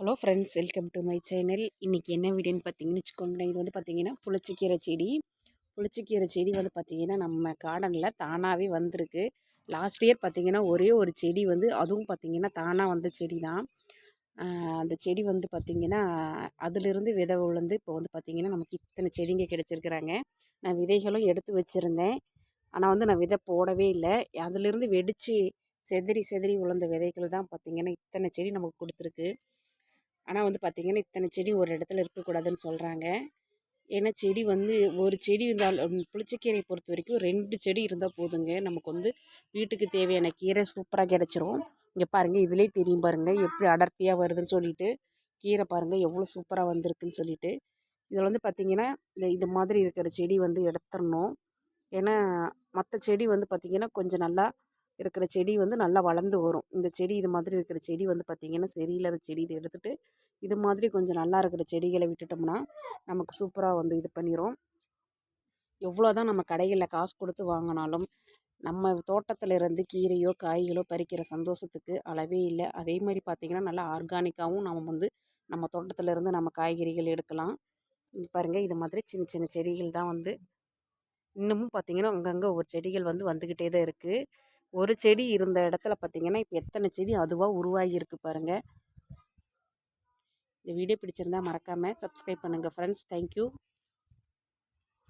Hello friends welcome to my channel. இன்றைக்கி என்ன வீடியோன்னு பார்த்தீங்கன்னு வச்சுக்கோங்களேன். இது வந்து பார்த்திங்கன்னா புளிச்சக்கீரை செடி. புளிச்சக்கீரை செடி வந்து பார்த்திங்கன்னா நம்ம கார்டனில் தானாகவே வந்திருக்கு. லாஸ்ட் இயர் பார்த்திங்கன்னா ஒரே ஒரு செடி வந்து அதுவும் பார்த்திங்கன்னா தானாக வந்த செடி தான் அந்த செடி வந்து பார்த்திங்கன்னா அதிலிருந்து விதை விழுந்து இப்போ வந்து பார்த்திங்கன்னா நமக்கு இத்தனை செடிங்க கிடச்சிருக்குறாங்க. நான் விதைகளும் எடுத்து வச்சுருந்தேன். ஆனால் வந்து நான் விதை போடவே இல்லை. அதிலிருந்து வெடித்து செதறி செதறி விழுந்த விதைகள் தான் பார்த்திங்கன்னா இத்தனை செடி நமக்கு கொடுத்துருக்கு. ஆனால் வந்து பார்த்திங்கன்னா இத்தனை செடி ஒரு இடத்துல இருக்கக்கூடாதுன்னு சொல்கிறாங்க ஏன்னா செடி வந்து ஒரு செடி இருந்தாலும் புளிச்சக்கீரையை பொறுத்த வரைக்கும் ரெண்டு செடி இருந்தால் போதுங்க. நமக்கு வந்து வீட்டுக்கு தேவையான கீரை சூப்பராக கிடச்சிரும். இங்கே பாருங்கள் இதிலே தெரியும் பாருங்கள் எப்படி அடர்த்தியாக வருதுன்னு சொல்லிட்டு. கீரை பாருங்கள் எவ்வளோ சூப்பராக வந்திருக்குன்னு சொல்லிட்டு. இதில் வந்து பார்த்திங்கன்னா இந்த இது மாதிரி இருக்கிற செடி வந்து எடுத்துடணும். ஏன்னா மற்ற செடி வந்து பார்த்திங்கன்னா கொஞ்சம் நல்லா இருக்கிற செடி வந்து நல்லா வளர்ந்து வரும். இந்த செடி இது மாதிரி இருக்கிற செடி வந்து பார்த்திங்கன்னா சரியில்லாத செடி இதை எடுத்துகிட்டு இது மாதிரி கொஞ்சம் நல்லா இருக்கிற செடிகளை விட்டுட்டோம்னா நமக்கு சூப்பராக வந்து இது பண்ணிடும் எவ்வளோ தான் நம்ம கடைகளில் காசு கொடுத்து வாங்கினாலும் நம்ம தோட்டத்தில் இருந்து கீரையோ காய்களோ பறிக்கிற சந்தோஷத்துக்கு அளவே இல்லை. அதே மாதிரி பார்த்திங்கன்னா நல்லா ஆர்கானிக்காகவும் நம்ம வந்து நம்ம தோட்டத்தில் இருந்து நம்ம காய்கறிகள் எடுக்கலாம். பாருங்கள் இது மாதிரி சின்ன சின்ன செடிகள் தான் வந்து இன்னமும் பார்த்திங்கன்னா அங்கங்கே ஒரு செடிகள் வந்து வந்துக்கிட்டே தான் இருக்குது ஒரு செடி இருந்த இடத்துல பார்த்திங்கன்னா இப்போ எத்தனை செடி அதுவாக உருவாகியிருக்கு பாருங்கள் இந்த வீடியோ பிடிச்சிருந்தா மறக்காமல் சப்ஸ்கிரைப் பண்ணுங்கள் ஃப்ரெண்ட்ஸ் தேங்க்யூ